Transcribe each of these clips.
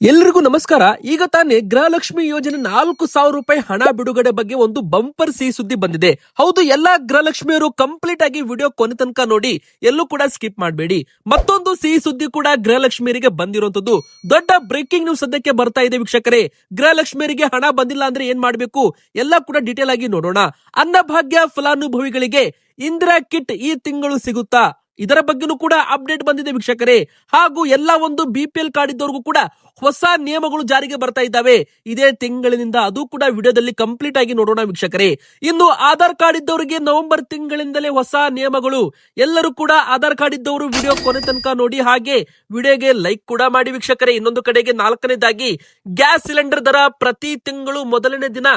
ಎಲ್ರಿಗೂ ನಮಸ್ಕಾರ. ಈಗ ತಾನೇ ಗೃಹಲಕ್ಷ್ಮಿ ಯೋಜನೆ ನಾಲ್ಕು ಸಾವಿರ ರೂಪಾಯಿ ಹಣ ಬಿಡುಗಡೆ ಬಗ್ಗೆ ಒಂದು ಬಂಪರ್ ಸಿಹಿ ಸುದ್ದಿ ಬಂದಿದೆ. ಹೌದು, ಎಲ್ಲಾ ಗೃಹಲಕ್ಷ್ಮಿಯವರು ಕಂಪ್ಲೀಟ್ ಆಗಿ ವಿಡಿಯೋ ಕೊನೆ ತನಕ ನೋಡಿ ಎಲ್ಲೂ ಕೂಡ ಸ್ಕಿಪ್ ಮಾಡಬೇಡಿ. ಮತ್ತೊಂದು ಸಿಹಿ ಸುದ್ದಿ ಕೂಡ ಗೃಹಲಕ್ಷ್ಮಿಯರಿಗೆ ಬಂದಿರುವಂತದ್ದು ದೊಡ್ಡ ಬ್ರೇಕಿಂಗ್ ನ್ಯೂಸ್ ಸದ್ಯಕ್ಕೆ ಬರ್ತಾ ಇದೆ ವೀಕ್ಷಕರೇ. ಗೃಹಲಕ್ಷ್ಮಿಯರಿಗೆ ಹಣ ಬಂದಿಲ್ಲ ಅಂದ್ರೆ ಏನ್ ಮಾಡಬೇಕು? ಎಲ್ಲ ಕೂಡ ಡೀಟೇಲ್ ಆಗಿ ನೋಡೋಣ. ಅನ್ನಭಾಗ್ಯ ಫಲಾನುಭವಿಗಳಿಗೆ ಇಂದಿರಾ ಕಿಟ್ ಈ ತಿಂಗಳು ಸಿಗುತ್ತಾ? ಇದರ ಬಗ್ಗೆನೂ ಕೂಡ ಅಪ್ಡೇಟ್ ಬಂದಿದೆ ವೀಕ್ಷಕರೇ. ಹಾಗೂ ಎಲ್ಲ ಒಂದು ಬಿ ಪಿ ಎಲ್ ಕಾರ್ಡ್ ಇದ್ದವ್ರಿಗೂ ಕೂಡ ಹೊಸ ನಿಯಮಗಳು ಜಾರಿಗೆ ಬರ್ತಾ ಇದ್ದಾವೆ. ಇದೇ ತಿಂಗಳಿನಿಂದ ಅದು ಕೂಡ ವಿಡಿಯೋದಲ್ಲಿ ಕಂಪ್ಲೀಟ್ ಆಗಿ ನೋಡೋಣ ವೀಕ್ಷಕರೇ. ಇನ್ನು ಆಧಾರ್ ಕಾರ್ಡ್ ಇದ್ದವರಿಗೆ ನವೆಂಬರ್ ತಿಂಗಳಿಂದಲೇ ಹೊಸ ನಿಯಮಗಳು. ಎಲ್ಲರೂ ಕೂಡ ಆಧಾರ್ ಕಾರ್ಡ್ ಇದ್ದವರು ವಿಡಿಯೋ ಕೊನೆ ತನಕ ನೋಡಿ ಹಾಗೆ ವಿಡಿಯೋಗೆ ಲೈಕ್ ಕೂಡ ಮಾಡಿ ವೀಕ್ಷಕರೇ. ಇನ್ನೊಂದು ಕಡೆಗೆ ನಾಲ್ಕನೇದಾಗಿ ಗ್ಯಾಸ್ ಸಿಲಿಂಡರ್ ದರ ಪ್ರತಿ ತಿಂಗಳು ಮೊದಲನೇ ದಿನ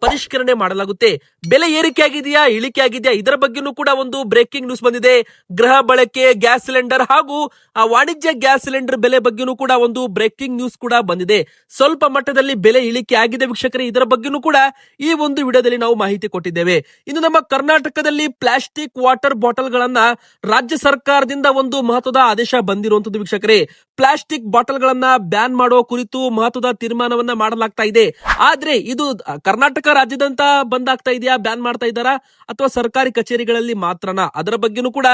ಪರಿಷ್ಕರಣೆ ಮಾಡಲಾಗುತ್ತೆ. ಬೆಲೆ ಏರಿಕೆ ಆಗಿದೆಯಾ ಇಳಿಕೆ ಆಗಿದೆಯಾ ಇದರ ಬಗ್ಗೆನೂ ಕೂಡ ಒಂದು ಬ್ರೇಕಿಂಗ್ ನ್ಯೂಸ್ ಬಂದಿದೆ. ಗೃಹ ಬಳಕೆ, ಗ್ಯಾಸ್ ಸಿಲಿಂಡರ್ ಹಾಗೂ, ಆ, ವಾಣಿಜ್ಯ ಗ್ಯಾಸ್ ಸಿಲಿಂಡರ್ ಬೆಲೆ ಬಗ್ಗೆನೂ ಕೂಡ ಒಂದು ಬ್ರೇಕಿಂಗ್ ನ್ಯೂಸ್ ಕೂಡ ಬಂದಿದೆ. ಸ್ವಲ್ಪ ಮಟ್ಟದಲ್ಲಿ ಬೆಲೆ ಇಳಿಕೆ ಆಗಿದೆ ವೀಕ್ಷಕರೇ, ಇದರ ಬಗ್ಗೆನೂ ಕೂಡ ಈ ಒಂದು ವಿಡಿಯೋದಲ್ಲಿ ನಾವು ಮಾಹಿತಿ ಕೊಟ್ಟಿದ್ದೇವೆ. ಇನ್ನು ನಮ್ಮ ಕರ್ನಾಟಕದಲ್ಲಿ ಪ್ಲಾಸ್ಟಿಕ್ ವಾಟರ್ ಬಾಟಲ್ ಗಳನ್ನ ರಾಜ್ಯ ಸರ್ಕಾರದಿಂದ ಒಂದು ಮಹತ್ವದ ಆದೇಶ ಬಂದಿರುವಂತದ್ದು ವೀಕ್ಷಕರೇ. ಪ್ಲಾಸ್ಟಿಕ್ ಬಾಟಲ್ ಗಳನ್ನ ಬ್ಯಾನ್ ಮಾಡುವ ಕುರಿತು ಮಹತ್ವದ ತೀರ್ಮಾನವನ್ನ ಮಾಡಲಾಗ್ತಾ ಇದೆ. ಆದ್ರೆ ಇದು ಕರ್ನಾಟಕ ರಾಜ್ಯದಂತ ಬಂದಾಗ್ತಾ ಇದೆಯಾ, ಬ್ಯಾನ್ ಮಾಡ್ತಾ ಇದ್ದಾರಾ ಅಥವಾ ಸರ್ಕಾರಿ ಕಚೇರಿಗಳಲ್ಲಿ ಮಾತ್ರನಾ? ಅದರ ಬಗ್ಗೆನೂ ಕೂಡ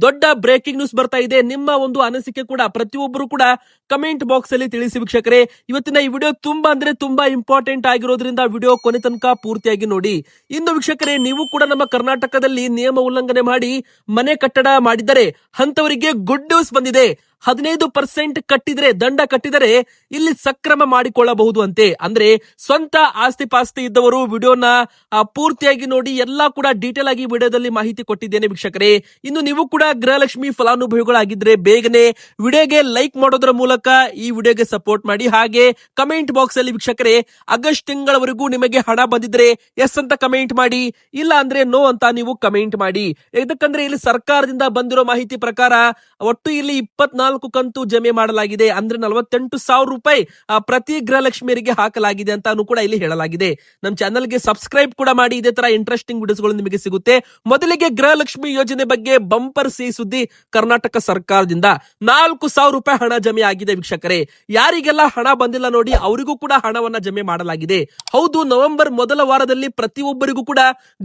ದೊಡ್ಡ ಬ್ರೇಕಿಂಗ್ ನ್ಯೂಸ್ ಬರ್ತಾ ಇದೆ. ನಿಮ್ಮ ಒಂದು ಅನಿಸಿಕೆ ಕೂಡ ಪ್ರತಿಯೊಬ್ಬರು ಕೂಡ ಕಮೆಂಟ್ ಬಾಕ್ಸ್ ಅಲ್ಲಿ ತಿಳಿಸಿ ವೀಕ್ಷಕರೇ. ಇವತ್ತಿನ ಈ ವಿಡಿಯೋ ತುಂಬಾ ಅಂದ್ರೆ ತುಂಬಾ ಇಂಪಾರ್ಟೆಂಟ್ ಆಗಿರೋದ್ರಿಂದ ವಿಡಿಯೋ ಕೊನೆ ತನಕ ಪೂರ್ತಿಯಾಗಿ ನೋಡಿ. ಇನ್ನು ವೀಕ್ಷಕರೇ, ನೀವು ಕೂಡ ನಮ್ಮ ಕರ್ನಾಟಕದಲ್ಲಿ ನಿಯಮ ಉಲ್ಲಂಘನೆ ಮಾಡಿ ಮನೆ ಕಟ್ಟಡ ಮಾಡಿದರೆ ಅಂತವರಿಗೆ ಗುಡ್ ನ್ಯೂಸ್ ಬಂದಿದೆ. ಹದಿನೈದು ಪರ್ಸೆಂಟ್ ಕಟ್ಟಿದ್ರೆ, ದಂಡ ಕಟ್ಟಿದರೆ ಇಲ್ಲಿ ಸಕ್ರಮ ಮಾಡಿಕೊಳ್ಳಬಹುದು ಅಂತೆ. ಅಂದ್ರೆ ಸ್ವಂತ ಆಸ್ತಿ ಪಾಸ್ತಿ ಇದ್ದವರು ವಿಡಿಯೋನ ಪೂರ್ತಿಯಾಗಿ ನೋಡಿ ಎಲ್ಲಾ ಕೂಡ ಡೀಟೇಲ್ ಆಗಿ ವಿಡಿಯೋದಲ್ಲಿ ಮಾಹಿತಿ ಕೊಟ್ಟಿದ್ದೇನೆ ವೀಕ್ಷಕರೇ. ಇನ್ನು ನೀವು ಕೂಡ ಗೃಹಲಕ್ಷ್ಮಿ ಫಲಾನುಭವಿಗಳಾಗಿದ್ರೆ ಬೇಗನೆ ವಿಡಿಯೋಗೆ ಲೈಕ್ ಮಾಡೋದ್ರ ಮೂಲಕ ಈ ವಿಡಿಯೋಗೆ ಸಪೋರ್ಟ್ ಮಾಡಿ. ಹಾಗೆ ಕಮೆಂಟ್ ಬಾಕ್ಸ್ ಅಲ್ಲಿ ವೀಕ್ಷಕರೇ, ಆಗಸ್ಟ್ ತಿಂಗಳವರೆಗೂ ನಿಮಗೆ ಹಣ ಬಂದಿದ್ರೆ ಎಸ್ ಅಂತ ಕಮೆಂಟ್ ಮಾಡಿ, ಇಲ್ಲ ಅಂದ್ರೆ ನೋ ಅಂತ ನೀವು ಕಮೆಂಟ್ ಮಾಡಿ. ಯಾಕಂದ್ರೆ ಇಲ್ಲಿ ಸರ್ಕಾರದಿಂದ ಬಂದಿರೋ ಮಾಹಿತಿ ಪ್ರಕಾರ, ಒಟ್ಟು ಇಲ್ಲಿ ಇಪ್ಪತ್ನಾಲ್ಕು ಕಂತು ಜಮೆ ಮಾಡಲಾಗಿದೆ. ಅಂದ್ರೆ ನಲವತ್ತೆಂಟು ಸಾವಿರ ರೂಪಾಯಿ ಪ್ರತಿ ಗೃಹಲಕ್ಷ್ಮಿಯರಿಗೆ ಹಾಕಲಾಗಿದೆ ಅಂತ ಕೂಡ ಇಲ್ಲಿ ಹೇಳಲಾಗಿದೆ. ನಮ್ಮ ಚಾನಲ್ಗೆ ಸಬ್ಸ್ಕ್ರೈಬ್ ಕೂಡ ಮಾಡಿ, ಇದೇ ತರ ಇಂಟ್ರೆಸ್ಟಿಂಗ್ ವಿಡಿಯೋಸ್ಗಳು ನಿಮಗೆ ಸಿಗುತ್ತೆ. ಮೊದಲಿಗೆ ಗೃಹಲಕ್ಷ್ಮಿ ಯೋಜನೆ ಬಗ್ಗೆ ಬಂಪರ್ ಸಿ ಸುದ್ದಿ ಕರ್ನಾಟಕ ಸರ್ಕಾರದಿಂದ. ನಾಲ್ಕು ಸಾವಿರ ರೂಪಾಯಿ ಹಣ ಜಮೆ ಆಗಿದೆ ವೀಕ್ಷಕರೇ. ಯಾರಿಗೆಲ್ಲ ಹಣ ಬಂದಿಲ್ಲ ನೋಡಿ, ಅವರಿಗೂ ಕೂಡ ಹಣವನ್ನ ಜಮೆ ಮಾಡಲಾಗಿದೆ. ಹೌದು, ನವೆಂಬರ್ ಮೊದಲ ವಾರದಲ್ಲಿ ಪ್ರತಿಯೊಬ್ಬರಿಗೂ ಕೂಡ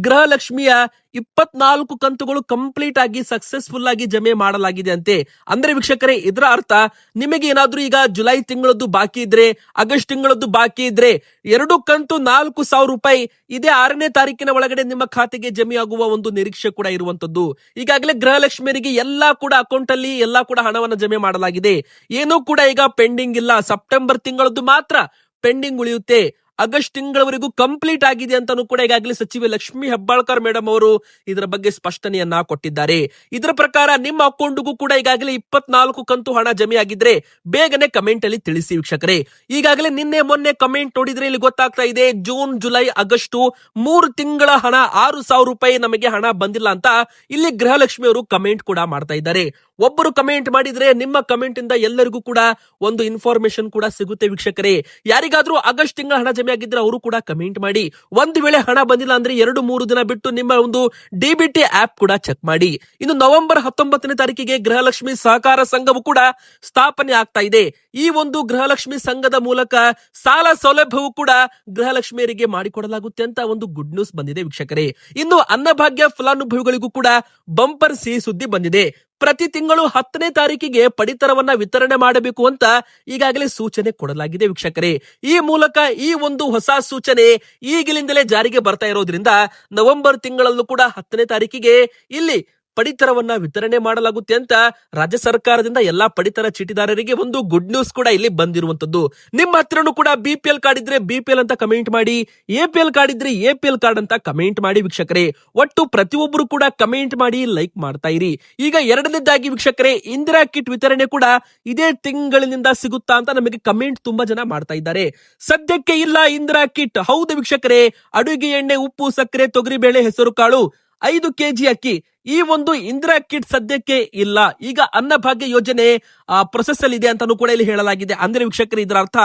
ಗೃಹಲಕ್ಷ್ಮಿಯ ಇಪ್ಪತ್ನಾಲ್ಕು ಕಂತುಗಳು ಕಂಪ್ಲೀಟ್ ಆಗಿ ಸಕ್ಸಸ್ಫುಲ್ ಆಗಿ ಜಮೆ ಮಾಡಲಾಗಿದೆ ಅಂತೆ. ಅಂದ್ರೆ ವೀಕ್ಷಕರೇ, ಇದರ ಅರ್ಥ ನಿಮಗೆ ಏನಾದ್ರೂ ಈಗ ಜುಲೈ ತಿಂಗಳದ್ದು ಬಾಕಿ ಇದ್ರೆ, ಆಗಸ್ಟ್ ತಿಂಗಳದ್ದು ಬಾಕಿ ಇದ್ರೆ, ಎರಡು ಕಂತು ನಾಲ್ಕು ಸಾವಿರ ರೂಪಾಯಿ ಇದೇ ಆರನೇ ತಾರೀಕಿನ ಒಳಗಡೆ ನಿಮ್ಮ ಖಾತೆಗೆ ಜಮೆ ಆಗುವ ಒಂದು ನಿರೀಕ್ಷೆ ಕೂಡ ಇರುವಂತದ್ದು ಈಗಾಗಲೇ ಗೃಹಲಕ್ಷ್ಮಿಯರಿಗೆ ಎಲ್ಲಾ ಕೂಡ ಅಕೌಂಟ್ ಅಲ್ಲಿ ಎಲ್ಲಾ ಕೂಡ ಹಣವನ್ನು ಜಮೆ ಮಾಡಲಾಗಿದೆ. ಏನೂ ಕೂಡ ಈಗ ಪೆಂಡಿಂಗ್ ಇಲ್ಲ. ಸೆಪ್ಟೆಂಬರ್ ತಿಂಗಳದ್ದು ಮಾತ್ರ ಪೆಂಡಿಂಗ್ ಉಳಿಯುತ್ತೆ. ಆಗಸ್ಟ್ ತಿಂಗಳವರೆಗೂ ಕಂಪ್ಲೀಟ್ ಆಗಿದೆ ಅಂತಾನೂ ಕೂಡ ಈಗಾಗಲೇ ಸಚಿವೆ ಲಕ್ಷ್ಮಿ ಹೆಬ್ಬಾಳ್ಕರ್ ಮೇಡಮ್ ಅವರು ಇದರ ಬಗ್ಗೆ ಸ್ಪಷ್ಟನೆಯನ್ನ ಕೊಟ್ಟಿದ್ದಾರೆ. ಇದರ ಪ್ರಕಾರ ನಿಮ್ಮ ಅಕೌಂಟ್ಗೂ ಕೂಡ ಈಗಾಗಲೇ ಇಪ್ಪತ್ನಾಲ್ಕು ಕಂತು ಹಣ ಜಮೆ ಆಗಿದ್ರೆ ಬೇಗನೆ ಕಮೆಂಟ್ ಅಲ್ಲಿ ತಿಳಿಸಿ ವೀಕ್ಷಕರೇ. ಈಗಾಗಲೇ ನಿನ್ನೆ ಮೊನ್ನೆ ಕಮೆಂಟ್ ನೋಡಿದ್ರೆ ಇಲ್ಲಿ ಗೊತ್ತಾಗ್ತಾ ಇದೆ, ಜೂನ್, ಜುಲೈ, ಆಗಸ್ಟ್ ಮೂರು ತಿಂಗಳ ಹಣ ಆರು ಸಾವಿರ ರೂಪಾಯಿ ನಮಗೆ ಹಣ ಬಂದಿಲ್ಲ ಅಂತ ಇಲ್ಲಿ ಗೃಹಲಕ್ಷ್ಮಿ ಅವರು ಕಮೆಂಟ್ ಕೂಡ ಮಾಡ್ತಾ ಇದ್ದಾರೆ. ಒಬ್ಬರು ಕಮೆಂಟ್ ಮಾಡಿದ್ರೆ ನಿಮ್ಮ ಕಮೆಂಟ್ ಇಂದ ಎಲ್ಲರಿಗೂ ಕೂಡ ಒಂದು ಇನ್ಫಾರ್ಮೇಶನ್ ಕೂಡ ಸಿಗುತ್ತೆ ವೀಕ್ಷಕರೇ. ಯಾರಿಗಾದ್ರೂ ಆಗಸ್ಟ್ ತಿಂಗಳ ಹಣ ಜಮೆ ಆಗಿದ್ರೆ ಅವರು ಕೂಡ ಕಮೆಂಟ್ ಮಾಡಿ. ಒಂದು ವೇಳೆ ಹಣ ಬಂದಿಲ್ಲ ಅಂದ್ರೆ ಎರಡು ಮೂರು ದಿನ ಬಿಟ್ಟು ನಿಮ್ಮ ಒಂದು ಡಿಬಿಟಿ ಆಪ್ ಕೂಡ ಚೆಕ್ ಮಾಡಿ. ಇನ್ನು ನವೆಂಬರ್ ಹತ್ತೊಂಬತ್ತನೇ ತಾರೀಕಿಗೆ ಗೃಹಲಕ್ಷ್ಮಿ ಸಹಕಾರ ಸಂಘವು ಕೂಡ ಸ್ಥಾಪನೆ ಆಗ್ತಾ ಇದೆ. ಈ ಒಂದು ಗೃಹಲಕ್ಷ್ಮಿ ಸಂಘದ ಮೂಲಕ ಸಾಲ ಸೌಲಭ್ಯವೂ ಕೂಡ ಗೃಹಲಕ್ಷ್ಮಿಯರಿಗೆ ಮಾಡಿಕೊಡಲಾಗುತ್ತೆ ಅಂತ ಒಂದು ಗುಡ್ ನ್ಯೂಸ್ ಬಂದಿದೆ ವೀಕ್ಷಕರೇ. ಇನ್ನು ಅನ್ನಭಾಗ್ಯ ಫಲಾನುಭವಿಗಳಿಗೂ ಕೂಡ ಬಂಪರ್ ಸಿಹಿ ಸುದ್ದಿ ಬಂದಿದೆ. ಪ್ರತಿ ತಿಂಗಳು ಹತ್ತನೇ ತಾರೀಕಿಗೆ ಪಡಿತರವನ್ನ ವಿತರಣೆ ಮಾಡಬೇಕು ಅಂತ ಈಗಾಗಲೇ ಸೂಚನೆ ಕೊಡಲಾಗಿದೆ ವೀಕ್ಷಕರೇ. ಈ ಮೂಲಕ ಈ ಒಂದು ಹೊಸ ಸೂಚನೆ ಈಗಿನಿಂದಲೇ ಜಾರಿಗೆ ಬರ್ತಾ ಇರೋದ್ರಿಂದ ನವೆಂಬರ್ ತಿಂಗಳಲ್ಲೂ ಕೂಡ ಹತ್ತನೇ ತಾರೀಕಿಗೆ ಇಲ್ಲಿ ಪಡಿತರವನ್ನ ವಿತರಣೆ ಮಾಡಲಾಗುತ್ತೆ ಅಂತ ರಾಜ್ಯ ಸರ್ಕಾರದಿಂದ ಎಲ್ಲಾ ಪಡಿತರ ಚೀಟಿದಾರರಿಗೆ ಒಂದು ಗುಡ್ ನ್ಯೂಸ್ ಕೂಡ ಇಲ್ಲಿ ಬಂದಿರುವಂತದ್ದು ನಿಮ್ಮ ಹತ್ರನೂ ಕೂಡ ಬಿ ಪಿ ಎಲ್ ಕಾರ್ಡ್ ಇದ್ರೆ ಬಿ ಪಿ ಎಲ್ ಅಂತ ಕಮೆಂಟ್ ಮಾಡಿ ಎ ಪಿ ಎಲ್ ಕಾರ್ಡ್ ಇದ್ರೆ ಎ ಪಿ ಎಲ್ ಕಾರ್ಡ್ ಅಂತ ಕಮೆಂಟ್ ಮಾಡಿ ವೀಕ್ಷಕರೇ. ಒಟ್ಟು ಪ್ರತಿಯೊಬ್ಬರು ಕೂಡ ಕಮೆಂಟ್ ಮಾಡಿ ಲೈಕ್ ಮಾಡ್ತಾ ಇರಿ. ಈಗ ಎರಡನೇದಾಗಿ ವೀಕ್ಷಕರೇ ಇಂದಿರಾ ಕಿಟ್ ವಿತರಣೆ ಕೂಡ ಇದೇ ತಿಂಗಳಿನಿಂದ ಸಿಗುತ್ತಾ ಅಂತ ನಮಗೆ ಕಮೆಂಟ್ ತುಂಬಾ ಜನ ಮಾಡ್ತಾ ಇದ್ದಾರೆ. ಸದ್ಯಕ್ಕೆ ಇಲ್ಲ ಇಂದಿರಾ ಕಿಟ್ ಹೌದು ವೀಕ್ಷಕರೇ, ಅಡುಗೆ ಎಣ್ಣೆ, ಉಪ್ಪು, ಸಕ್ಕರೆ, ತೊಗರಿಬೇಳೆ ಹೆಸರು ಕಾಳು ಐದು ಕೆಜಿ ಅಕ್ಕಿ. ಈ ಒಂದು ಇಂದಿರಾ ಕಿಟ್ ಸದ್ಯಕ್ಕೆ ಇಲ್ಲ. ಈಗ ಅನ್ನಭಾಗ್ಯ ಯೋಜನೆ ಪ್ರೊಸೆಸ್ ಅಲ್ಲಿ ಇದೆ ಅಂತಾನು ಕೂಡ ಇಲ್ಲಿ ಹೇಳಲಾಗಿದೆ. ಅಂದ್ರೆ ವೀಕ್ಷಕರು, ಇದರ ಅರ್ಥ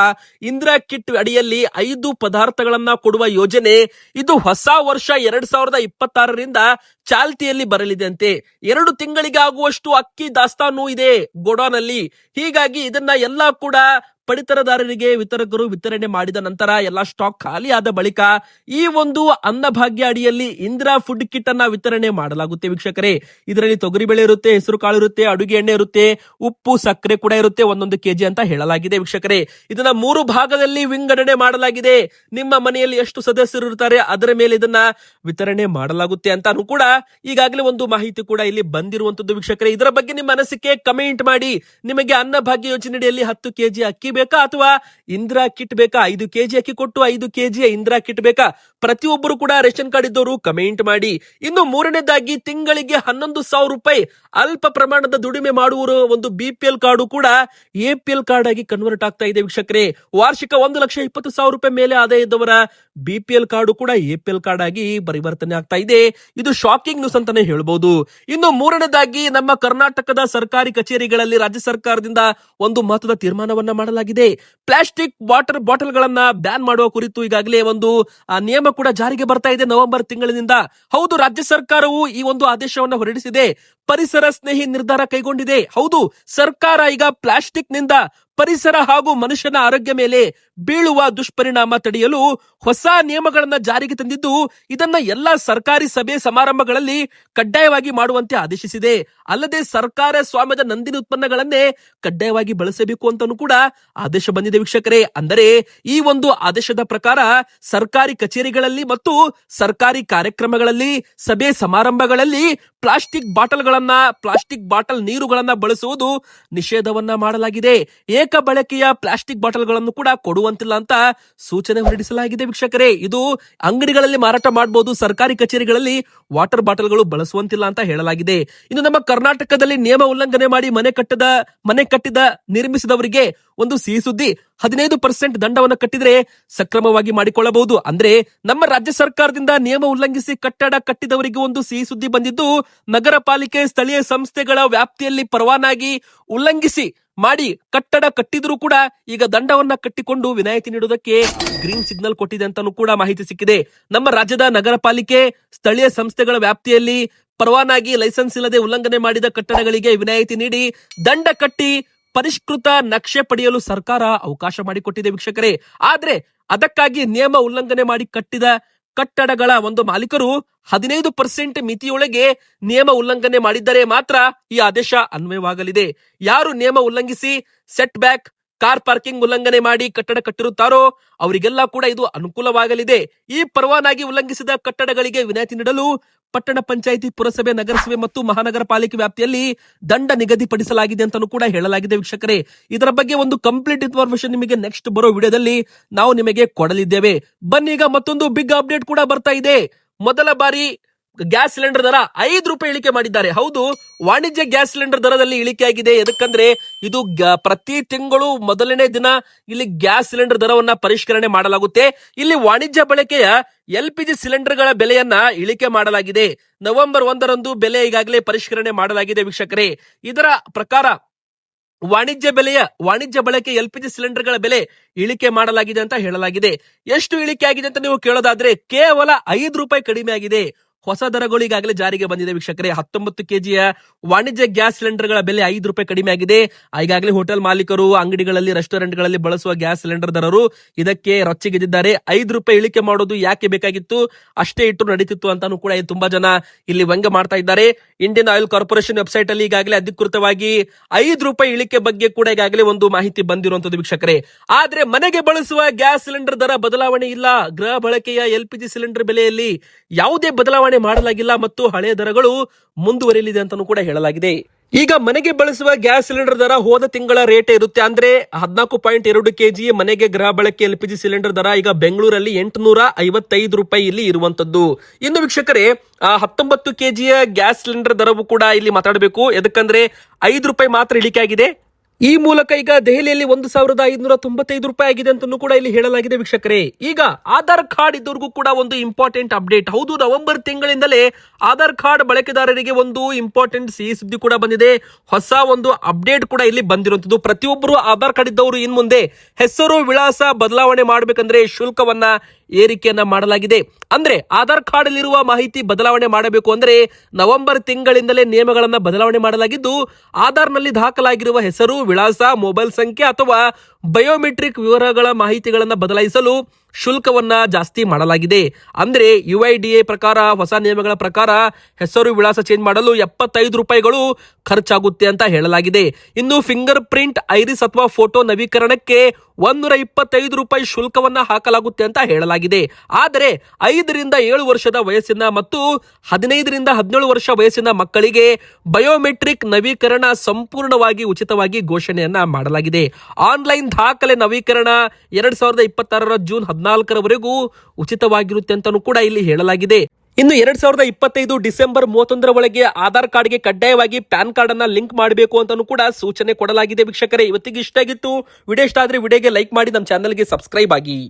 ಇಂದಿರಾ ಕಿಟ್ ಅಡಿಯಲ್ಲಿ ಐದು ಪದಾರ್ಥಗಳನ್ನ ಕೊಡುವ ಯೋಜನೆ ಇದು ಹೊಸ ವರ್ಷ ಎರಡ್ ಸಾವಿರದ ಇಪ್ಪತ್ತಾರರಿಂದ ಚಾಲ್ತಿಯಲ್ಲಿ ಬರಲಿದೆ ಅಂತೆ ಎರಡು ತಿಂಗಳಿಗೆ ಆಗುವಷ್ಟು ಅಕ್ಕಿ ದಾಸ್ತಾನು ಇದೆ ಗೋಡೌನ್ ಅಲ್ಲಿ ಹೀಗಾಗಿ ಇದನ್ನ ಎಲ್ಲ ಕೂಡ ಪಡಿತರದಾರರಿಗೆ ವಿತರಕರು ವಿತರಣೆ ಮಾಡಿದ ನಂತರ ಎಲ್ಲಾ ಸ್ಟಾಕ್ ಖಾಲಿ ಆದ ಬಳಿಕ ಈ ಒಂದು ಅನ್ನಭಾಗ್ಯ ಅಡಿಯಲ್ಲಿ ಇಂದಿರಾ ಫುಡ್ ಕಿಟ್ ಅನ್ನ ವಿತರಣೆ ಮಾಡಲಾಗುತ್ತೆ ವೀಕ್ಷಕರೇ. ಇದರಲ್ಲಿ ತೊಗರಿಬೇಳೆ ಇರುತ್ತೆ, ಹೆಸರು ಕಾಳು ಇರುತ್ತೆ, ಅಡುಗೆ ಎಣ್ಣೆ ಇರುತ್ತೆ, ಉಪ್ಪು, ಸಕ್ಕರೆ ಕೂಡ ಇರುತ್ತೆ, ಒಂದೊಂದು ಕೆಜಿ ಅಂತ ಹೇಳಲಾಗಿದೆ ವೀಕ್ಷಕರೇ. ಇದನ್ನ ಮೂರು ಭಾಗದಲ್ಲಿ ವಿಂಗಡಣೆ ಮಾಡಲಾಗಿದೆ. ನಿಮ್ಮ ಮನೆಯಲ್ಲಿ ಎಷ್ಟು ಸದಸ್ಯರು ಇರ್ತಾರೆ, ಅದರ ಮೇಲೆ ಇದನ್ನ ವಿತರಣೆ ಮಾಡಲಾಗುತ್ತೆ ಅಂತಾನು ಕೂಡ ಈಗಾಗಲೇ ಒಂದು ಮಾಹಿತಿ ಕೂಡ ಇಲ್ಲಿ ಬಂದಿರುವಂತದ್ದು ವೀಕ್ಷಕರೇ. ಇದರ ಬಗ್ಗೆ ನಿಮ್ಮ ಅನಿಸಿಕೆ ಕಮೆಂಟ್ ಮಾಡಿ. ನಿಮಗೆ ಅನ್ನಭಾಗ್ಯ ಯೋಜನೆಯಲ್ಲಿ ಹತ್ತು ಕೆಜಿ ಅಕ್ಕಿ ಬೇಕಾ ಅಥವಾ ಇಂದಿರಾ ಕಿಟ್ ಬೇಕಾ? ಐದು ಕೆಜಿ ಅಕ್ಕಿ ಕೊಟ್ಟು ಐದು ಕೆಜಿ ಇಂದಿರಾ ಕಿಟ್ ಬೇಕಾ? ಪ್ರತಿಯೊಬ್ಬರು ಕೂಡ ರೇಷನ್ ಕಾರ್ಡ್ ಇದ್ದವರು ಕಮೆಂಟ್ ಮಾಡಿ, ಇನ್ನು ಮೂರನೇದಾಗಿ ತಿಂಗಳಿಗೆ ಹನ್ನೊಂದು ಸಾವಿರ ರೂಪಾಯಿ ಅಲ್ಪ ಪ್ರಮಾಣದ ದುಡಿಮೆ ಮಾಡುವವರು ಒಂದು ಬಿ ಪಿ ಕಾರ್ಡು ಕೂಡ ಎ ಪಿ ಎಲ್ ಕಾರ್ಡ್ ಆಗಿ ಕನ್ವರ್ಟ್ ಆಗ್ತಾ ಇದೆ ವೀಕ್ಷಕರೇ. ವಾರ್ಷಿಕ ಒಂದು ಲಕ್ಷ ಇಪ್ಪತ್ತು ಸಾವಿರ ರೂಪಾಯಿ ಮೇಲೆ ಆದಾಯ ಇದ್ದವರ ಬಿ ಪಿ ಕಾರ್ಡು ಕೂಡ ಎ ಪಿ ಎಲ್ ಕಾರ್ಡ್ ಆಗಿ ಪರಿವರ್ತನೆ ಆಗ್ತಾ ಇದೆ. ಇದು ಶಾಕಿಂಗ್ ನ್ಯೂಸ್ ಅಂತಾನೆ ಹೇಳ್ಬಹುದು ಇನ್ನು ಮೂರನೇದಾಗಿ ನಮ್ಮ ಕರ್ನಾಟಕದ ಸರ್ಕಾರಿ ಕಚೇರಿಗಳಲ್ಲಿ ರಾಜ್ಯ ಸರ್ಕಾರದಿಂದ ಒಂದು ಮಹತ್ವದ ತೀರ್ಮಾನವನ್ನ ಮಾಡಲಾಗಿದೆ. ಪ್ಲಾಸ್ಟಿಕ್ ವಾಟರ್ ಬಾಟಲ್ ಗಳನ್ನ ಬ್ಯಾನ್ ಮಾಡುವ ಕುರಿತು ಈಗಾಗಲೇ ಒಂದು ನಿಯಮ ಕೂಡ ಜಾರಿಗೆ ಬರ್ತಾ ಇದೆ ನವೆಂಬರ್ ತಿಂಗಳಿನಿಂದ. ಹೌದು, ರಾಜ್ಯ ಸರ್ಕಾರವು ಈ ಒಂದು ಆದೇಶವನ್ನು ಹೊರಡಿಸಿದೆ. ಪರಿಸರ ಸ್ನೇಹಿ ನಿರ್ಧಾರ ಕೈಗೊಂಡಿದೆ. ಹೌದು, ಸರ್ಕಾರ ಈಗ ಪ್ಲಾಸ್ಟಿಕ್ನಿಂದ ಪರಿಸರ ಹಾಗೂ ಮನುಷ್ಯನ ಆರೋಗ್ಯ ಮೇಲೆ ಬೀಳುವ ದುಷ್ಪರಿಣಾಮ ತಡೆಯಲು ಹೊಸ ನಿಯಮಗಳನ್ನು ಜಾರಿಗೆ ತಂದಿದ್ದು, ಇದನ್ನ ಎಲ್ಲಾ ಸರ್ಕಾರಿ ಸಭೆ ಸಮಾರಂಭಗಳಲ್ಲಿ ಕಡ್ಡಾಯವಾಗಿ ಮಾಡುವಂತೆ ಆದೇಶಿಸಿದೆ. ಅಲ್ಲದೆ ಸರ್ಕಾರ ಸ್ವಾಮ್ಯದ ನಂದಿನಿ ಉತ್ಪನ್ನಗಳನ್ನೇ ಕಡ್ಡಾಯವಾಗಿ ಬಳಸಬೇಕು ಅಂತಾನೂ ಕೂಡ ಆದೇಶ ಬಂದಿದೆ ವೀಕ್ಷಕರೇ. ಅಂದರೆ ಈ ಒಂದು ಆದೇಶದ ಪ್ರಕಾರ ಸರ್ಕಾರಿ ಕಚೇರಿಗಳಲ್ಲಿ ಮತ್ತು ಸರ್ಕಾರಿ ಕಾರ್ಯಕ್ರಮಗಳಲ್ಲಿ, ಸಭೆ ಸಮಾರಂಭಗಳಲ್ಲಿ ಪ್ಲಾಸ್ಟಿಕ್ ಬಾಟಲ್ಗಳನ್ನ, ಪ್ಲಾಸ್ಟಿಕ್ ಬಾಟಲ್ ನೀರುಗಳನ್ನ ಬಳಸುವುದು ನಿಷೇಧವನ್ನ ಮಾಡಲಾಗಿದೆ. ಏಕ ಬಳಕೆಯ ಪ್ಲಾಸ್ಟಿಕ್ ಬಾಟಲ್ಗಳನ್ನು ಕೂಡ ಕೊಡುವಂತಿಲ್ಲ ಅಂತ ಸೂಚನೆ ಹೊರಡಿಸಲಾಗಿದೆ ವೀಕ್ಷಕರೇ. ಇದು ಅಂಗಡಿಗಳಲ್ಲಿ ಮಾರಾಟ ಮಾಡಬಹುದು ಸರ್ಕಾರಿ ಕಚೇರಿಗಳಲ್ಲಿ ವಾಟರ್ ಬಾಟಲ್ಗಳು ಬಳಸುವಂತಿಲ್ಲ ಅಂತ ಹೇಳಲಾಗಿದೆ. ಇನ್ನು ನಮ್ಮ ಕರ್ನಾಟಕದಲ್ಲಿ ನಿಯಮ ಉಲ್ಲಂಘನೆ ಮಾಡಿ ಮನೆ ಕಟ್ಟದ, ಮನೆ ಕಟ್ಟಿದ, ನಿರ್ಮಿಸಿದವರಿಗೆ ಒಂದು ಸಿಹಿ ಸುದ್ದಿ ಹದಿನೈದು ಪರ್ಸೆಂಟ್ ದಂಡವನ್ನು ಕಟ್ಟಿದ್ರೆ ಸಕ್ರಮವಾಗಿ ಮಾಡಿಕೊಳ್ಳಬಹುದು. ಅಂದ್ರೆ ನಮ್ಮ ರಾಜ್ಯ ಸರ್ಕಾರದಿಂದ ನಿಯಮ ಉಲ್ಲಂಘಿಸಿ ಕಟ್ಟಡ ಕಟ್ಟಿದವರಿಗೆ ಒಂದು ಸಿಹಿ ಸುದ್ದಿ ಬಂದಿದ್ದು, ನಗರ ಪಾಲಿಕೆ ಸ್ಥಳೀಯ ಸಂಸ್ಥೆಗಳ ವ್ಯಾಪ್ತಿಯಲ್ಲಿ ಪರವಾನಗಿ ಉಲ್ಲಂಘಿಸಿ ಮಾಡಿ ಕಟ್ಟಡ ಕಟ್ಟಿದ್ರು ಕೂಡ ಈಗ ದಂಡವನ್ನ ಕಟ್ಟಿಕೊಂಡು ವಿನಾಯಿತಿ ನೀಡುವುದಕ್ಕೆ ಗ್ರೀನ್ ಸಿಗ್ನಲ್ ಕೊಟ್ಟಿದೆ ಅಂತಾನೂ ಕೂಡ ಮಾಹಿತಿ ಸಿಕ್ಕಿದೆ. ನಮ್ಮ ರಾಜ್ಯದ ನಗರ ಪಾಲಿಕೆ ಸ್ಥಳೀಯ ಸಂಸ್ಥೆಗಳ ವ್ಯಾಪ್ತಿಯಲ್ಲಿ ಪರವಾನಗಿ ಲೈಸೆನ್ಸ್ ಇಲ್ಲದೆ ಉಲ್ಲಂಘನೆ ಮಾಡಿದ ಕಟ್ಟಡಗಳಿಗೆ ವಿನಾಯಿತಿ ನೀಡಿ ದಂಡ ಕಟ್ಟಿ ಪರಿಷ್ಕೃತ ನಕ್ಷೆ ಪಡೆಯಲು ಸರ್ಕಾರ ಅವಕಾಶ ಮಾಡಿಕೊಟ್ಟಿದೆ ವೀಕ್ಷಕರೇ. ಆದ್ರೆ ಅದಕ್ಕಾಗಿ ನಿಯಮ ಉಲ್ಲಂಘನೆ ಮಾಡಿ ಕಟ್ಟಿದ ಕಟ್ಟಡಗಳ ಒಂದು ಮಾಲೀಕರು ಹದಿನೈದು ಪರ್ಸೆಂಟ್ ಮಿತಿಯೊಳಗೆ ನಿಯಮ ಉಲ್ಲಂಘನೆ ಮಾಡಿದ್ದರೆ ಮಾತ್ರ ಈ ಆದೇಶ ಅನ್ವಯವಾಗಲಿದೆ. ಯಾರು ನಿಯಮ ಉಲ್ಲಂಘಿಸಿ ಸೆಟ್ ಬ್ಯಾಕ್, ಕಾರ್ ಪಾರ್ಕಿಂಗ್ ಉಲ್ಲಂಘನೆ ಮಾಡಿ ಕಟ್ಟಡ ಕಟ್ಟಿರುತ್ತಾರೋ ಅವರಿಗೆಲ್ಲ ಕೂಡ ಇದು ಅನುಕೂಲವಾಗಲಿದೆ. ಈ ಪರವಾನಗಿ ಉಲ್ಲಂಘಿಸಿದ ಕಟ್ಟಡಗಳಿಗೆ ವಿನಾಯಿತಿ ನೀಡಲು ಪಟ್ಟಣ ಪಂಚಾಯಿತಿ, ಪುರಸಭೆ, ನಗರಸಭೆ ಮತ್ತು ಮಹಾನಗರ ಪಾಲಿಕೆ ವ್ಯಾಪ್ತಿಯಲ್ಲಿ ದಂಡ ನಿಗದಿಪಡಿಸಲಾಗಿದೆ ಅಂತಲೂ ಕೂಡ ಹೇಳಲಾಗಿದೆ ವೀಕ್ಷಕರೇ. ಇದರ ಬಗ್ಗೆ ಒಂದು ಕಂಪ್ಲೀಟ್ ಇನ್ಫಾರ್ಮೇಶನ್ ನಿಮಗೆ ನೆಕ್ಸ್ಟ್ ಬರೋ ವಿಡಿಯೋದಲ್ಲಿ ನಾವು ನಿಮಗೆ ಕೊಡಲಿದ್ದೇವೆ. ಬನ್ನಿ, ಈಗ ಮತ್ತೊಂದು ಬಿಗ್ ಅಪ್ಡೇಟ್ ಕೂಡ ಬರ್ತಾ ಇದೆ. ಮೊದಲ ಬಾರಿ ಗ್ಯಾಸ್ ಸಿಲಿಂಡರ್ ದರ ಐದು ರೂಪಾಯಿ ಇಳಿಕೆ ಮಾಡಿದ್ದಾರೆ. ಹೌದು, ವಾಣಿಜ್ಯ ಗ್ಯಾಸ್ ಸಿಲಿಂಡರ್ ದರದಲ್ಲಿ ಇಳಿಕೆ ಆಗಿದೆ. ಎದಕ್ಕಂದ್ರೆ ಇದು ಪ್ರತಿ ತಿಂಗಳು ಮೊದಲನೇ ದಿನ ಇಲ್ಲಿ ಗ್ಯಾಸ್ ಸಿಲಿಂಡರ್ ದರವನ್ನ ಪರಿಷ್ಕರಣೆ ಮಾಡಲಾಗುತ್ತೆ. ಇಲ್ಲಿ ವಾಣಿಜ್ಯ ಬಳಕೆಯ ಎಲ್ ಪಿ ಜಿ ಸಿಲಿಂಡರ್ಗಳ ಬೆಲೆಯನ್ನ ಇಳಿಕೆ ಮಾಡಲಾಗಿದೆ. ನವೆಂಬರ್ ಒಂದರಂದು ಬೆಲೆ ಈಗಾಗಲೇ ಪರಿಷ್ಕರಣೆ ಮಾಡಲಾಗಿದೆ ವೀಕ್ಷಕರೇ. ಇದರ ಪ್ರಕಾರ ವಾಣಿಜ್ಯ ಬೆಲೆಯ, ವಾಣಿಜ್ಯ ಬಳಕೆ ಎಲ್ ಪಿ ಜಿ ಸಿಲಿಂಡರ್ಗಳ ಬೆಲೆ ಇಳಿಕೆ ಮಾಡಲಾಗಿದೆ ಅಂತ ಹೇಳಲಾಗಿದೆ. ಎಷ್ಟು ಇಳಿಕೆ ಆಗಿದೆ ಅಂತ ನೀವು ಕೇಳೋದಾದ್ರೆ ಕೇವಲ ಐದು ರೂಪಾಯಿ ಕಡಿಮೆ ಆಗಿದೆ. ಹೊಸ ದರಗಳು ಈಗಾಗಲೇ ಜಾರಿಗೆ ಬಂದಿದೆ ವೀಕ್ಷಕರೇ. ಹತ್ತೊಂಬತ್ತು ಕೆಜಿಯ ವಾಣಿಜ್ಯ ಗ್ಯಾಸ್ ಸಿಲಿಂಡರ್ಗಳ ಬೆಲೆ ಐದು ರೂಪಾಯಿ ಕಡಿಮೆ ಆಗಿದೆ. ಈಗಾಗಲೇ ಹೋಟೆಲ್ ಮಾಲೀಕರು ಅಂಗಡಿಗಳಲ್ಲಿ, ರೆಸ್ಟೋರೆಂಟ್ಗಳಲ್ಲಿ ಬಳಸುವ ಗ್ಯಾಸ್ ಸಿಲಿಂಡರ್ ದರರು ಇದಕ್ಕೆ ರೊಚ್ಚಿಗೆದ್ದಿದ್ದಾರೆ. ಐದು ರೂಪಾಯಿ ಇಳಿಕೆ ಮಾಡೋದು ಯಾಕೆ ಬೇಕಾಗಿತ್ತು? ಅಷ್ಟೇ ಇಟ್ಟು ನಡೀತಿತ್ತು ಅಂತಾನು ಕೂಡ ತುಂಬಾ ಜನ ಇಲ್ಲಿ ವ್ಯಂಗ್ಯ ಮಾಡ್ತಾ ಇದ್ದಾರೆ. ಇಂಡಿಯನ್ ಆಯಿಲ್ ಕಾರ್ಪೊರೇಷನ್ ವೆಬ್ಸೈಟ್ ಅಲ್ಲಿ ಈಗಾಗಲೇ ಅಧಿಕೃತವಾಗಿ ಐದು ರೂಪಾಯಿ ಇಳಿಕೆ ಬಗ್ಗೆ ಕೂಡ ಈಗಾಗಲೇ ಒಂದು ಮಾಹಿತಿ ಬಂದಿರುವಂತದ್ದು ವೀಕ್ಷಕರೇ. ಆದ್ರೆ ಮನೆಗೆ ಬಳಸುವ ಗ್ಯಾಸ್ ಸಿಲಿಂಡರ್ ದರ ಬದಲಾವಣೆ ಇಲ್ಲ. ಗೃಹ ಬಳಕೆಯ ಎಲ್ ಪಿ ಜಿ ಸಿಲಿಂಡರ್ ಬೆಲೆಯಲ್ಲಿ ಯಾವುದೇ ಬದಲಾವಣೆ ಮಾಡಲಾಗಿಲ್ಲ ಮತ್ತು ಹಳೆಯ ದರಗಳು ಮುಂದುವರಿಯಲಿದೆ ಅಂತಾನೂ ಕೂಡ ಹೇಳಲಾಗಿದೆ. ಈಗ ಮನೆಗೆ ಬಳಸುವ ಗ್ಯಾಸ್ ಸಿಲಿಂಡರ್ ದರ ಹೋದ ತಿಂಗಳ ರೇಟ್ ಇರುತ್ತೆ. ಅಂದ್ರೆ ಹದಿನಾಲ್ಕು ಪಾಯಿಂಟ್ ಎರಡು ಕೆಜಿ ಮನೆಗೆ ಗೃಹ ಬಳಕೆ ಎಲ್ ಪಿ ಜಿ ಸಿಲಿಂಡರ್ ದರ ಈಗ ಬೆಂಗಳೂರಲ್ಲಿ ಎಂಟುನೂರ ಐವತ್ತೈದು ರೂಪಾಯಿ ಇಲ್ಲಿ ಇರುವಂತದ್ದು. ಇನ್ನು ವೀಕ್ಷಕರೇ ಹತ್ತೊಂಬತ್ತು ಕೆಜಿಯ ಗ್ಯಾಸ್ ಸಿಲಿಂಡರ್ ದರವು ಕೂಡ ಇಲ್ಲಿ ಮಾತಾಡಬೇಕು. ಎದಕ್ಕಂದ್ರೆ ಐದು ರೂಪಾಯಿ ಮಾತ್ರ ಇಳಿಕೆ ಆಗಿದೆ ಈ ಮೂಲಕ ಈಗ ದೆಹಲಿಯಲ್ಲಿ ಒಂದು ಸಾವಿರದ ಐದುನೂರ ತೊಂಬತ್ತೈದು ರೂಪಾಯಿ ಆಗಿದೆ ಅಂತಲೂ ಕೂಡ ಇಲ್ಲಿ ಹೇಳಲಾಗಿದೆ ವೀಕ್ಷಕರೇ. ಈಗ ಆಧಾರ್ ಕಾರ್ಡ್ ಇದ್ದವರಿಗೂ ಕೂಡ ಒಂದು ಇಂಪಾರ್ಟೆಂಟ್ ಅಪ್ಡೇಟ್ ಹೌದು, ನವೆಂಬರ್ ತಿಂಗಳಿಂದಲೇ ಆಧಾರ್ ಕಾರ್ಡ್ ಬಳಕೆದಾರರಿಗೆ ಒಂದು ಇಂಪಾರ್ಟೆಂಟ್ ಸಿಹಿ ಸುದ್ದಿ ಕೂಡ ಬಂದಿದೆ. ಹೊಸ ಒಂದು ಅಪ್ಡೇಟ್ ಕೂಡ ಇಲ್ಲಿ ಬಂದಿರುವಂತದ್ದು ಪ್ರತಿಯೊಬ್ಬರು ಆಧಾರ್ ಕಾರ್ಡ್ ಇದ್ದವರು ಇನ್ ಮುಂದೆ ಹೆಸರು, ವಿಳಾಸ ಬದಲಾವಣೆ ಮಾಡಬೇಕಂದ್ರೆ ಶುಲ್ಕವನ್ನ ಏರಿಕೆಯನ್ನ ಮಾಡಲಾಗಿದೆ. ಅಂದ್ರೆ ಆಧಾರ್ ಕಾರ್ಡ್ ಅಲ್ಲಿರುವ ಮಾಹಿತಿ ಬದಲಾವಣೆ ಮಾಡಬೇಕು ಅಂದ್ರೆ ನವೆಂಬರ್ ತಿಂಗಳಿಂದಲೇ ನಿಯಮಗಳನ್ನ ಬದಲಾವಣೆ ಮಾಡಲಾಗಿದ್ದು, ಆಧಾರ್ನಲ್ಲಿ ದಾಖಲಾಗಿರುವ ಹೆಸರು ವಿಳಾಸ ಮೊಬೈಲ್ ಸಂಖ್ಯೆ ಅಥವಾ ಬಯೋಮೆಟ್ರಿಕ್ ವಿವರಗಳ ಮಾಹಿತಿಗಳನ್ನು ಬದಲಾಯಿಸಲು ಶುಲ್ಕವನ್ನ ಜಾಸ್ತಿ ಮಾಡಲಾಗಿದೆ. ಅಂದ್ರೆ ಯು ಐ ಡಿ ಎ ಪ್ರಕಾರ, ಹೊಸ ನಿಯಮಗಳ ಪ್ರಕಾರ ಹೆಸರು ವಿಳಾಸ ಚೇಂಜ್ ಮಾಡಲು ಎಪ್ಪತ್ತೈದು ರೂಪಾಯಿಗಳು ಖರ್ಚಾಗುತ್ತೆ ಅಂತ ಹೇಳಲಾಗಿದೆ. ಇನ್ನು ಫಿಂಗರ್ ಪ್ರಿಂಟ್ ಐರಿಸ್ ಅಥವಾ ಫೋಟೋ ನವೀಕರಣಕ್ಕೆ ಒಂದೂರ ಇಪ್ಪತ್ತೈದು ರೂಪಾಯಿ ಶುಲ್ಕವನ್ನ ಹಾಕಲಾಗುತ್ತೆ ಅಂತ ಹೇಳಲಾಗಿದೆ. ಆದರೆ ಐದರಿಂದ ಏಳು ವರ್ಷದ ವಯಸ್ಸಿನ ಮತ್ತು ಹದಿನೈದರಿಂದ ಹದಿನೇಳು ವರ್ಷ ವಯಸ್ಸಿನ ಮಕ್ಕಳಿಗೆ ಬಯೋಮೆಟ್ರಿಕ್ ನವೀಕರಣ ಸಂಪೂರ್ಣವಾಗಿ ಉಚಿತವಾಗಿ ಘೋಷಣೆಯನ್ನ ಮಾಡಲಾಗಿದೆ. ಆನ್ಲೈನ್ ದಾಖಲೆ ನವೀಕರಣ ಎರಡ್ ಸಾವಿರದ ಇಪ್ಪತ್ತಾರರ ಜೂನ್ ಹದಿನಾಲ್ಕರವರೆಗೂ ಉಚಿತವಾಗಿರುತ್ತೆ ಅಂತಾನೂ ಕೂಡ ಇಲ್ಲಿ ಹೇಳಲಾಗಿದೆ. ಇನ್ನು ಎರಡ್ ಸಾವಿರದ ಇಪ್ಪತ್ತೈದು ಡಿಸೆಂಬರ್ ಮೂವತ್ತೊಂದರ ಒಳಗೆ ಆಧಾರ್ ಕಾರ್ಡ್ಗೆ ಕಡ್ಡಾಯವಾಗಿ ಪ್ಯಾನ್ ಕಾರ್ಡ್ ಅನ್ನ ಲಿಂಕ್ ಮಾಡಬೇಕು ಅಂತಾನೂ ಕೂಡ ಸೂಚನೆ ಕೊಡಲಾಗಿದೆ ವೀಕ್ಷಕರೇ. ಇವತ್ತಿಗೆ ಇಷ್ಟ ಆಗಿತ್ತು, ವಿಡಿಯೋ ಇಷ್ಟ ಆದ್ರೆ ವಿಡಿಯೋಗೆ ಲೈಕ್ ಮಾಡಿ ನಮ್ಮ ಚಾನಲ್ಗೆ ಸಬ್ಸ್ಕ್ರೈಬ್ ಆಗಿ.